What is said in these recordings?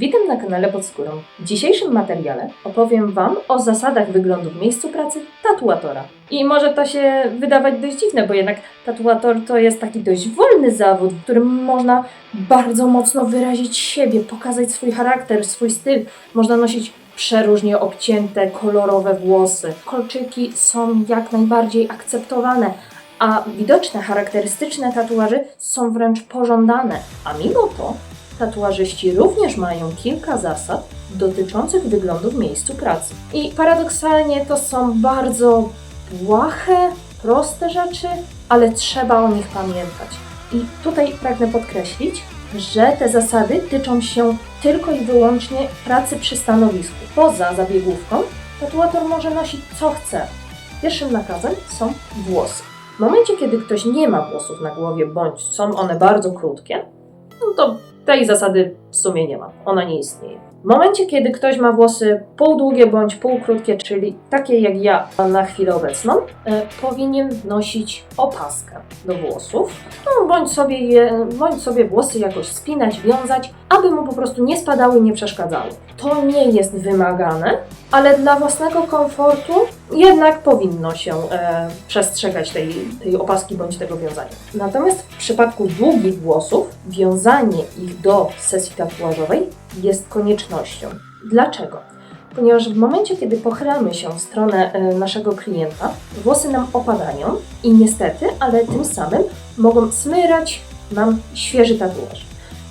Witam na kanale Pod Skórą. W dzisiejszym materiale opowiem Wam o zasadach wyglądu w miejscu pracy tatuatora. I może to się wydawać dość dziwne, bo jednak tatuator to jest taki dość wolny zawód, w którym można bardzo mocno wyrazić siebie, pokazać swój charakter, swój styl. Można nosić przeróżnie obcięte, kolorowe włosy. Kolczyki są jak najbardziej akceptowane, a widoczne, charakterystyczne tatuaże są wręcz pożądane. A mimo to tatuażyści również mają kilka zasad dotyczących wyglądu w miejscu pracy. I paradoksalnie to są bardzo błahe, proste rzeczy, ale trzeba o nich pamiętać. I tutaj pragnę podkreślić, że te zasady tyczą się tylko i wyłącznie pracy przy stanowisku. Poza zabiegówką tatuator może nosić co chce. Pierwszym nakazem są włosy. W momencie, kiedy ktoś nie ma włosów na głowie, bądź są one bardzo krótkie, no to tej zasady w sumie nie ma. Ona nie istnieje. W momencie, kiedy ktoś ma włosy półdługie bądź półkrótkie, czyli takie jak ja na chwilę obecną, e, powinien nosić opaskę do włosów, no, bądź, sobie je, bądź sobie włosy jakoś spinać, wiązać, aby mu po prostu nie spadały nie przeszkadzały. To nie jest wymagane, ale dla własnego komfortu jednak powinno się e, przestrzegać tej, tej opaski bądź tego wiązania. Natomiast w przypadku długich włosów, wiązanie ich do sesji tatuażowej jest koniecznością. Dlaczego? Ponieważ w momencie, kiedy pochylamy się w stronę e, naszego klienta, włosy nam opadają i niestety, ale tym samym mogą smyrać nam świeży tatuaż.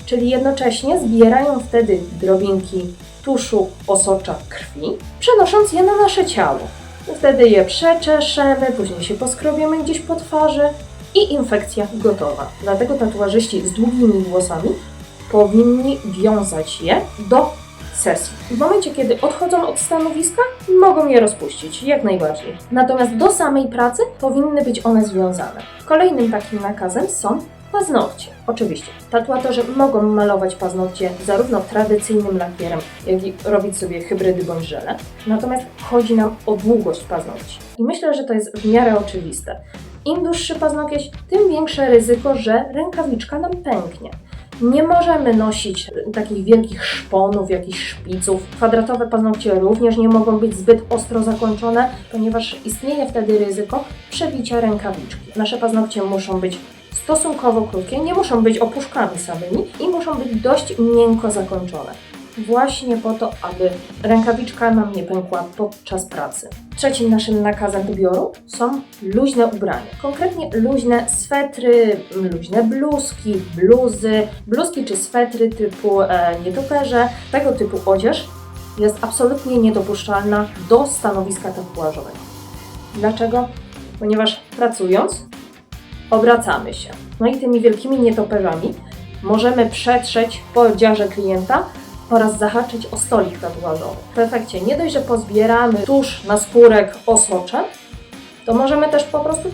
Czyli jednocześnie zbierają wtedy drobinki tuszu, osocza, krwi, przenosząc je na nasze ciało. Wtedy je przeczeszemy, później się poskrobiemy gdzieś po twarzy i infekcja gotowa. Dlatego tatuażyści z długimi włosami powinni wiązać je do sesji. W momencie, kiedy odchodzą od stanowiska, mogą je rozpuścić, jak najbardziej. Natomiast do samej pracy powinny być one związane. Kolejnym takim nakazem są paznokcie. Oczywiście, tatuatorzy mogą malować paznokcie zarówno tradycyjnym lakierem, jak i robić sobie hybrydy bądź żele. Natomiast chodzi nam o długość paznokci. I myślę, że to jest w miarę oczywiste. Im dłuższy paznokieć, tym większe ryzyko, że rękawiczka nam pęknie. Nie możemy nosić takich wielkich szponów, jakichś szpiców. Kwadratowe paznokcie również nie mogą być zbyt ostro zakończone, ponieważ istnieje wtedy ryzyko przebicia rękawiczki. Nasze paznokcie muszą być stosunkowo krótkie, nie muszą być opuszkami samymi i muszą być dość miękko zakończone. Właśnie po to, aby rękawiczka nam nie pękła podczas pracy. Trzecim naszym nakazem ubioru są luźne ubrania. Konkretnie luźne swetry, luźne bluzki, bluzy, bluzki czy swetry typu e, nietoperze. Tego typu odzież jest absolutnie niedopuszczalna do stanowiska tatuażowego. Dlaczego? Ponieważ pracując obracamy się. No i tymi wielkimi nietoperzami możemy przetrzeć po dziarze klienta oraz zahaczyć o stolik tatuażowy. W efekcie nie dość, że pozbieramy tusz na skórek osocze, to możemy też po prostu,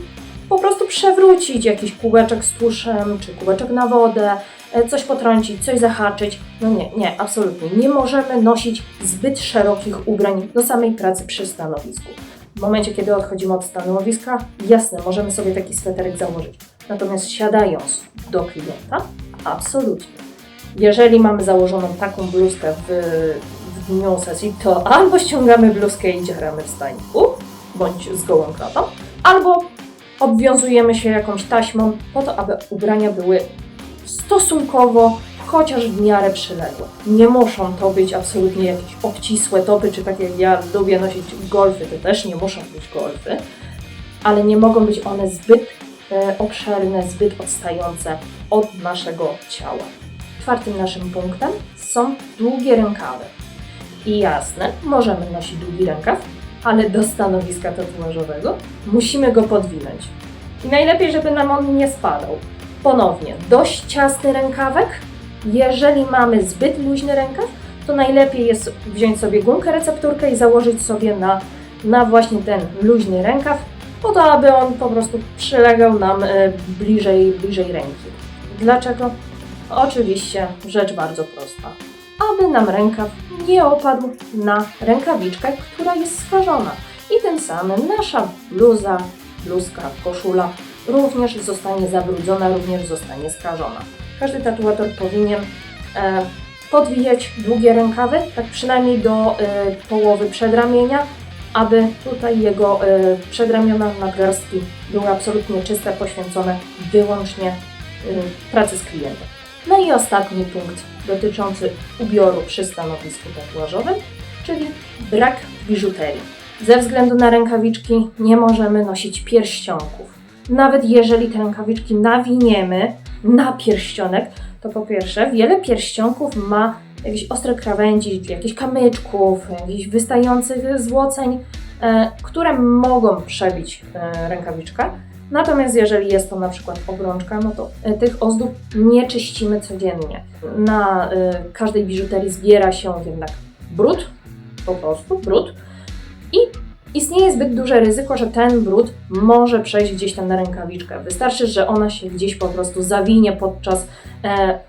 po prostu przewrócić jakiś kubeczek z tuszem, czy kubeczek na wodę, e, coś potrącić, coś zahaczyć. No nie, nie, absolutnie. Nie możemy nosić zbyt szerokich ubrań do samej pracy przy stanowisku. W momencie, kiedy odchodzimy od stanowiska, jasne, możemy sobie taki sweterek założyć. Natomiast siadając do klienta, absolutnie. Jeżeli mamy założoną taką bluzkę w, w dniu sesji, to albo ściągamy bluzkę i dzieramy w stańku, bądź z gołą klatą, albo obwiązujemy się jakąś taśmą po to, aby ubrania były stosunkowo chociaż w miarę przyległe. Nie muszą to być absolutnie jakieś obcisłe topy, czy tak jak ja lubię nosić golfy, to też nie muszą być golfy, ale nie mogą być one zbyt e, obszerne, zbyt odstające od naszego ciała. Czwartym naszym punktem są długie rękawy. I jasne, możemy nosić długi rękaw, ale do stanowiska tatuażowego musimy go podwinąć. I najlepiej, żeby nam on nie spadał. Ponownie, dość ciasny rękawek. Jeżeli mamy zbyt luźny rękaw, to najlepiej jest wziąć sobie gumkę recepturkę i założyć sobie na, na właśnie ten luźny rękaw, po to, aby on po prostu przylegał nam e, bliżej, bliżej ręki. Dlaczego? Oczywiście rzecz bardzo prosta. Aby nam rękaw nie opadł na rękawiczkę, która jest skażona. I tym samym nasza bluza, bluzka, koszula również zostanie zabrudzona, również zostanie skażona. Każdy tatuator powinien e, podwijać długie rękawy, tak przynajmniej do y, połowy przedramienia, aby tutaj jego y, przedramiona nadgarstki były absolutnie czyste, poświęcone wyłącznie pracy z klientem. No i ostatni punkt dotyczący ubioru przy stanowisku tatuażowym, czyli brak biżuterii. Ze względu na rękawiczki nie możemy nosić pierścionków. Nawet jeżeli te rękawiczki nawiniemy na pierścionek, to po pierwsze wiele pierścionków ma jakieś ostre krawędzi, jakichś kamyczków, jakichś wystających złoceń, e, które mogą przebić e, rękawiczkę. Natomiast jeżeli jest to na przykład obrączka, no to e, tych ozdób nie czyścimy codziennie. Na każdej biżuterii zbiera się jednak brud, po prostu brud i istnieje zbyt duże ryzyko, że ten brud może przejść gdzieś tam na rękawiczkę. Wystarczy, że ona się gdzieś po prostu zawinie podczas e,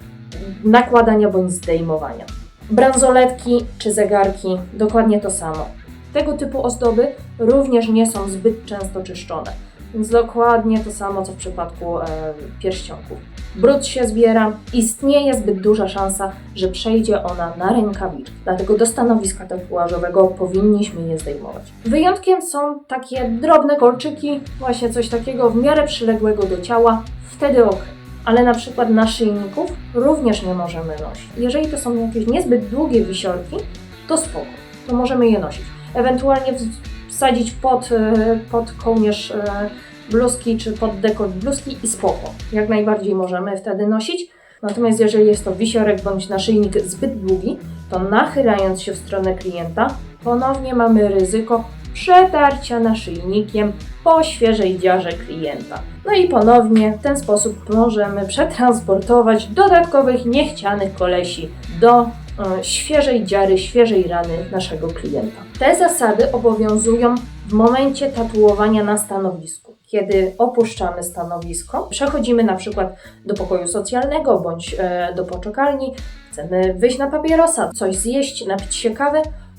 nakładania bądź zdejmowania. Bransoletki czy zegarki, dokładnie to samo. Tego typu ozdoby również nie są zbyt często czyszczone, więc dokładnie to samo co w przypadku e, pierścionków. Brud się zbiera, istnieje zbyt duża szansa, że przejdzie ona na rękawiczkę. Dlatego do stanowiska tatuażowego powinniśmy je zdejmować. Wyjątkiem są takie drobne kolczyki, właśnie coś takiego w miarę przyległego do ciała, wtedy ok. Ale na przykład naszyjników również nie możemy nosić. Jeżeli to są jakieś niezbyt długie wisiorki, to spoko, to możemy je nosić. Ewentualnie wsadzić pod, e, pod kołnierz e, bluzki czy pod dekolt bluzki i spoko. Jak najbardziej możemy wtedy nosić. Natomiast jeżeli jest to wisiorek bądź naszyjnik zbyt długi, to nachylając się w stronę klienta, ponownie mamy ryzyko przetarcia naszyjnikiem po świeżej dziarze klienta. No i ponownie w ten sposób możemy przetransportować dodatkowych niechcianych kolesi do e, świeżej dziary, świeżej rany naszego klienta. Te zasady obowiązują w momencie tatuowania na stanowisku. Kiedy opuszczamy stanowisko, przechodzimy na przykład do pokoju socjalnego bądź e, do poczekalni, chcemy wyjść na papierosa, coś zjeść, napić się kawy,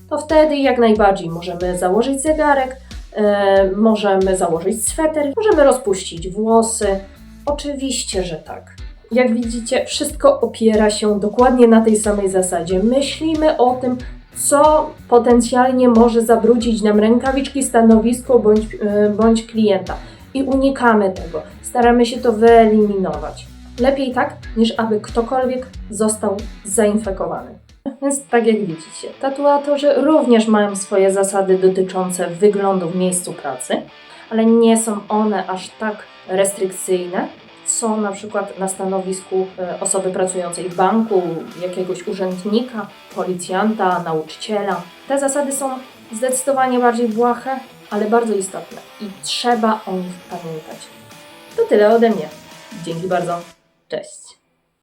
to wtedy jak najbardziej możemy założyć zegarek, e, możemy założyć sweter, możemy rozpuścić włosy. Oczywiście, że tak. Jak widzicie, wszystko opiera się dokładnie na tej samej zasadzie. Myślimy o tym, co potencjalnie może zabrudzić nam rękawiczki, stanowisko bądź, e, bądź klienta. I unikamy tego. Staramy się to wyeliminować. Lepiej tak, niż aby ktokolwiek został zainfekowany. Więc tak jak widzicie, tatuatorzy również mają swoje zasady dotyczące wyglądu w miejscu pracy, ale nie są one aż tak restrykcyjne, co na przykład na stanowisku e, osoby pracującej w banku, jakiegoś urzędnika, policjanta, nauczyciela. Te zasady są zdecydowanie bardziej błahe, ale bardzo istotne i trzeba o nich pamiętać. To tyle ode mnie. Dzięki bardzo. Cześć.